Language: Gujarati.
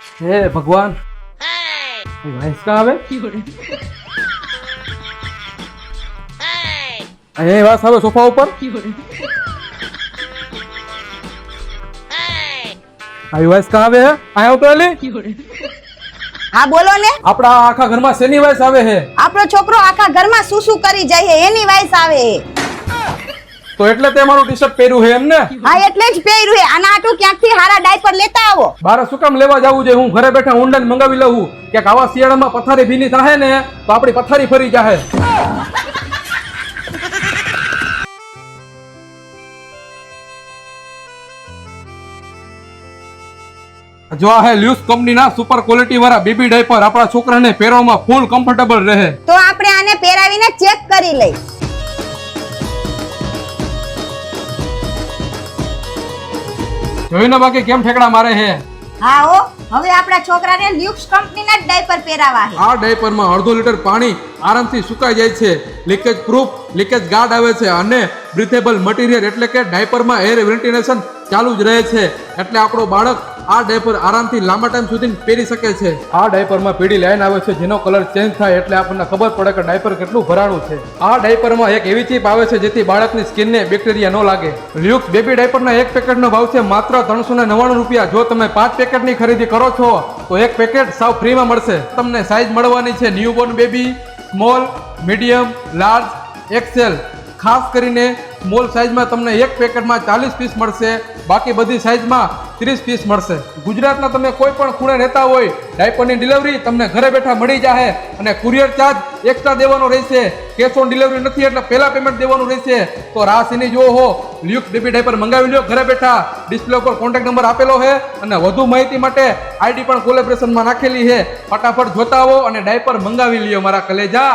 હે ભગવાન. ભેંસ કા આવે? અહીંયા સોફા ઉપર? આવી વાસ કા આવે હે? આવતો હા બોલો ને. આપણા આખા ઘરમાં શેની વાઇસ આવે હે? આપણો છોકરો આખા ઘરમાં શું શું કરી જાય હે એની વાઈસ આવે. છે. તો એટલે તે મારું ટી શર્ટ પહેર્યું છે એમ ને? હા એટલે જ પહેર્યું છે. આના આટું ક્યાંકથી હારા ડાયપર લેતા આવો? બારે શું કામ લેવા જવું છે? હું ઘરે બેઠા ઓનલાઈન મંગાવી લઉં કે આવા શિયાળામાં પથારી ભીની થાય ને તો આપણી પથારી ફરી જાહે. જો આ હે લ્યુસ કંપનીના સુપર ક્વોલિટી વાળા બેબી ડાયપર આપણા છોકરાને પહેરવામાં ફૂલ કમ્ફર્ટેબલ રહે. તો આપણે આને પહેરાવીને ચેક કરી લઈ જોઈને બાકી કેમ ઠેકડા મારે હે હા ઓ હવે આપણા છોકરાને લ્યુક્સ કંપનીના જ ડાયપર પહેરાવા છે. આ ડાયપરમાં અડધો લીટર પાણી આરામથી સુકાઈ જાય છે. લીકેજ પ્રૂફ લીકેજ ગાર્ડ આવે છે અને બ્રીથેબલ મટીરિયલ એટલે કે ડાયપરમાં એર વેન્ટિલેશન ચાલુ જ રહે છે. એટલે આપણો બાળક આ ડાયપર આરામથી લાંબા ટાઈમ સુધી પહેરી શકે છે. આ ડાયપરમાં પીળી લાઈન આવે છે, જેનો કલર ચેન્જ થાય એટલે આપણને ખબર પડે કે ડાયપર કેટલું ભરાણું છે. આ ડાયપરમાં એક એવી ચીપ આવે છે, જેથી બાળકની સ્કિનને બેક્ટેરિયા ન લાગે. લ્યુક્સ બેબી ડાયપરના એક પેકેટનો ભાવ છે માત્ર ત્રણસો ને નવ્વાણું રૂપિયા. જો તમે પાંચ પેકેટની ખરીદી કરો છો, તો એક પેકેટ સાવ ફ્રીમાં મળશે. તમને સાઇઝ મળવાની છે newborn baby small medium large XL ખાસ કરીને સ્મોલ સાઇઝમાં તમને એક પેકેટમાં ચાલીસ પીસ મળશે. બાકી બધી સાઈઝમાં ત્રીસ પીસ મળશે. ગુજરાતના તમે કોઈ પણ ખૂણે રહેતા હોય ડાયપરની ડિલિવરી તમને ઘરે બેઠા મળી જાય અને કુરિયર ચાર્જ એક્સ્ટ્રા દેવાનો રહેશે. કેશ ઓન ડિલિવરી નથી, એટલે પહેલાં પેમેન્ટ દેવાનું રહેશે. તો રાહ એની જો હો. લ્યુક્સ બેબી ડાયપર મંગાવી લ્યો, ઘરે બેઠા. ડિસ્પ્લે ઉપર કોન્ટેક્ટ નંબર આપેલો છે અને વધુ માહિતી માટે આઈડી પણ કોલેબ્રેશનમાં નાખેલી છે ફટાફટ જોતા આવો અને ડાયપર મંગાવી લ્યો મારા કલેજા.